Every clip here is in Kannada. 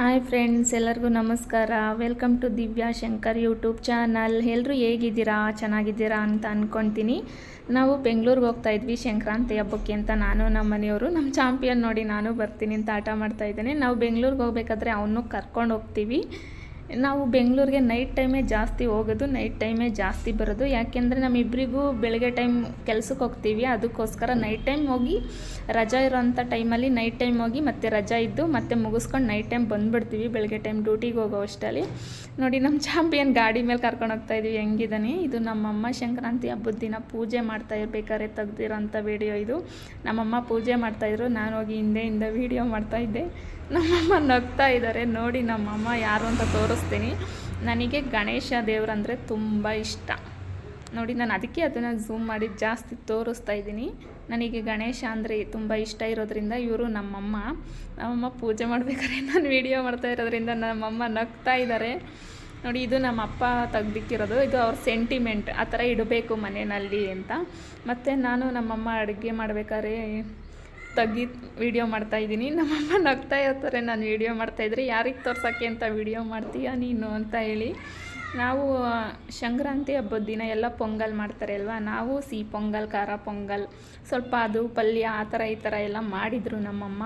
ಹಾಯ್ ಫ್ರೆಂಡ್ಸ್ ಎಲ್ಲರಿಗೂ ನಮಸ್ಕಾರ. Welcome to Divya Shankar YouTube channel ಎಲ್ಲರೂ ಹೇಗಿದ್ದೀರಾ? ಚೆನ್ನಾಗಿದ್ದೀರಾ ಅಂತ ಅಂದ್ಕೊತೀನಿ ನಾವು ಬೆಂಗಳೂರಿಗೆ ಹೋಗ್ತಾ ಇದ್ವಿ ಸಂಕ್ರಾಂತಿ ಹಬ್ಬಕ್ಕೆ ಅಂತ ನಾನು, ನಮ್ಮ ಮನೆಯವರು. ನಮ್ಮ ಚಾಂಪಿಯನ್ ನೋಡಿ ನಾನು ಬರ್ತೀನಿ ಅಂತ ಆಟ ಮಾಡ್ತಾ ಇದ್ದೇನೆ. ನಾವು ಬೆಂಗಳೂರಿಗೆ ಹೋಗ್ಬೇಕಾದ್ರೆ ಅವನು ಕರ್ಕೊಂಡು ಹೋಗ್ತೀವಿ. ನಾವು ಬೆಂಗಳೂರಿಗೆ ನೈಟ್ ಟೈಮೇ ಜಾಸ್ತಿ ಹೋಗೋದು ನೈಟ್ ಟೈಮೇ ಜಾಸ್ತಿ ಬರೋದು. ಯಾಕೆಂದರೆ ನಮ್ಮಿಬ್ಬರಿಗೂ ಬೆಳಗ್ಗೆ ಟೈಮ್ ಕೆಲ್ಸಕ್ಕೆ ಹೋಗ್ತೀವಿ. ಅದಕ್ಕೋಸ್ಕರ ನೈಟ್ ಟೈಮ್ ಹೋಗಿ, ರಜಾ ಇರೋಂಥ ಟೈಮಲ್ಲಿ ನೈಟ್ ಟೈಮ್ ಹೋಗಿ ಮತ್ತೆ ರಜಾ ಇದ್ದು ಮತ್ತೆ ಮುಗಿಸ್ಕೊಂಡು ನೈಟ್ ಟೈಮ್ ಬಂದುಬಿಡ್ತೀವಿ. ಬೆಳಗ್ಗೆ ಟೈಮ್ ಡ್ಯೂಟಿಗೆ ಹೋಗೋ ಅಷ್ಟರಲ್ಲಿ. ನೋಡಿ ನಮ್ಮ ಚಾಂಪಿಯನ್ ಗಾಡಿ ಮೇಲೆ ಕರ್ಕೊಂಡು ಹೋಗ್ತಾ ಇದೀವಿ. ಹೆಂಗಿದ್ದಾನೆ ಇದು ನಮ್ಮಮ್ಮ ಸಂಕ್ರಾಂತಿ ಹಬ್ಬದ ದಿನ ಪೂಜೆ ಮಾಡ್ತಾ ಇರ್ಬೇಕಾದ್ರೆ ತೆಗ್ದಿರೋಂಥ ವಿಡಿಯೋ ಇದು. ನಮ್ಮಮ್ಮ ಪೂಜೆ ಮಾಡ್ತಾಯಿದ್ರು ನಾನು ಹೋಗಿ ಹಿಂದೆ ಹಿಂದೆ ವೀಡಿಯೋ ಮಾಡ್ತಾಯಿದ್ದೆ ನಮ್ಮಮ್ಮ ನಗ್ತಾ ಇದ್ದಾರೆ. ನೋಡಿ ನಮ್ಮಮ್ಮ ಯಾರು ಅಂತ ತೋರಿಸ್ತೀನಿ. ನನಗೆ ಗಣೇಶ ದೇವರಂದರೆ ತುಂಬ ಇಷ್ಟ. ನೋಡಿ, ನಾನು ಅದಕ್ಕೆ ಅದನ್ನು ಝೂಮ್ ಮಾಡಿ ಜಾಸ್ತಿ ತೋರಿಸ್ತಾ ಇದ್ದೀನಿ. ನನಗೆ ಗಣೇಶ ಅಂದರೆ ತುಂಬ ಇಷ್ಟ ಇರೋದ್ರಿಂದ ಇವರು ನಮ್ಮಮ್ಮ. ನಮ್ಮಮ್ಮ ಪೂಜೆ ಮಾಡಬೇಕಾದ್ರೆ ನಾನು ವೀಡಿಯೋ ಮಾಡ್ತಾ ಇರೋದ್ರಿಂದ ನಮ್ಮಮ್ಮ ನಗ್ತಾ ಇದ್ದಾರೆ. ನೋಡಿ, ಇದು ನಮ್ಮ ಅಪ್ಪ ತೆಗ್ದಿಕ್ಕಿರೋದು. ಇದು ಅವ್ರ ಸೆಂಟಿಮೆಂಟ್ ಆ ಥರ ಇಡಬೇಕು ಮನೆಯಲ್ಲಿ ಅಂತ. ಮತ್ತು ನಾನು ನಮ್ಮಮ್ಮ ಅಡುಗೆ ಮಾಡ್ಬೇಕಾದ್ರೆ ತೆಗಿ ವೀಡಿಯೋ ಮಾಡ್ತಾಯಿದ್ದೀನಿ ನಮ್ಮಮ್ಮ ನಗ್ತಾ ಇರ್ತಾರೆ, ನಾನು ವೀಡಿಯೋ ಮಾಡ್ತಾಯಿದ್ರೆ ಯಾರಿಗೆ ತೋರ್ಸೋಕ್ಕೆ ಅಂತ ವೀಡಿಯೋ ಮಾಡ್ತೀಯ ನೀನು? ಅಂತ ಹೇಳಿ. ನಾವು ಸಂಕ್ರಾಂತಿ ಹಬ್ಬದ ದಿನ ಎಲ್ಲ ಪೊಂಗಲ್ ಮಾಡ್ತಾರೆ ಅಲ್ವಾ? ನಾವು ಸಿಹಿ ಪೊಂಗಲ್, ಖಾರ ಪೊಂಗಲ್, ಸ್ವಲ್ಪ ಅದು ಪಲ್ಯ, ಆ ಥರ ಈ ಥರ ಎಲ್ಲ ಮಾಡಿದರು ನಮ್ಮಮ್ಮ.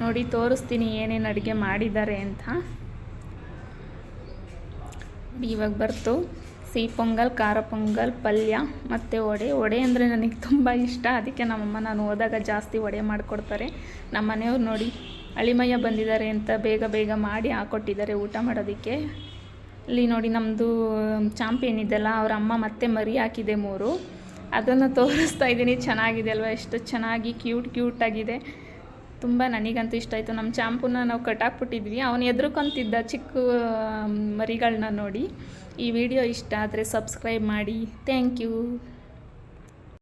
ನೋಡಿ, ತೋರಿಸ್ತೀನಿ ಏನೇನು ಅಡುಗೆ ಮಾಡಿದ್ದಾರೆ ಅಂತ. ಇವಾಗ ಬರ್ತು. ಸಿಹಿ ಪೊಂಗಲ್, ಖಾರ ಪೊಂಗಲ್, ಪಲ್ಯ ಮತ್ತು ವಡೆ. ವಡೆ ಅಂದರೆ ನನಗೆ ತುಂಬ ಇಷ್ಟ. ಅದಕ್ಕೆ ನಮ್ಮಮ್ಮ ನಾನು ಹೋದಾಗ ಜಾಸ್ತಿ ವಡೆ ಮಾಡಿಕೊಡ್ತಾರೆ. ನಮ್ಮ ಮನೆಯವ್ರು ನೋಡಿ, ಅಳಿಮಯ್ಯ ಬಂದಿದ್ದಾರೆ ಅಂತ ಬೇಗ ಬೇಗ ಮಾಡಿ ಹಾಕ್ಕೊಟ್ಟಿದ್ದಾರೆ ಊಟ ಮಾಡೋದಕ್ಕೆ. ಅಲ್ಲಿ ನೋಡಿ ನಮ್ಮದು ಚಾಂಪಿಯನ್ ಇದೆಲ್ಲ, ಅವ್ರ ಅಮ್ಮ ಮತ್ತೆ ಮರಿ ಹಾಕಿದೆ ಮೂರು. ಅದನ್ನು ತೋರಿಸ್ತಾ ಇದ್ದೀನಿ. ಚೆನ್ನಾಗಿದೆ ಅಲ್ವಾ? ಎಷ್ಟು ಚೆನ್ನಾಗಿ ಕ್ಯೂಟ್ ಕ್ಯೂಟಾಗಿದೆ ತುಂಬ ನನಗಂತೂ ಇಷ್ಟ ಆಯಿತು. ನಮ್ಮ ಚಾಂಪುನ ನಾವು ಕಟ್ಟಾಕ್ಬಿಟ್ಟಿದ್ವಿ ಅವನು ಎದ್ರುಕೊಂತಿದ್ದ ಚಿಕ್ಕ ಮರಿಗಳನ್ನ ನೋಡಿ. ಈ ವಿಡಿಯೋ ಇಷ್ಟ ಆದರೆ ಸಬ್ಸ್ಕ್ರೈಬ್ ಮಾಡಿ. Thank you.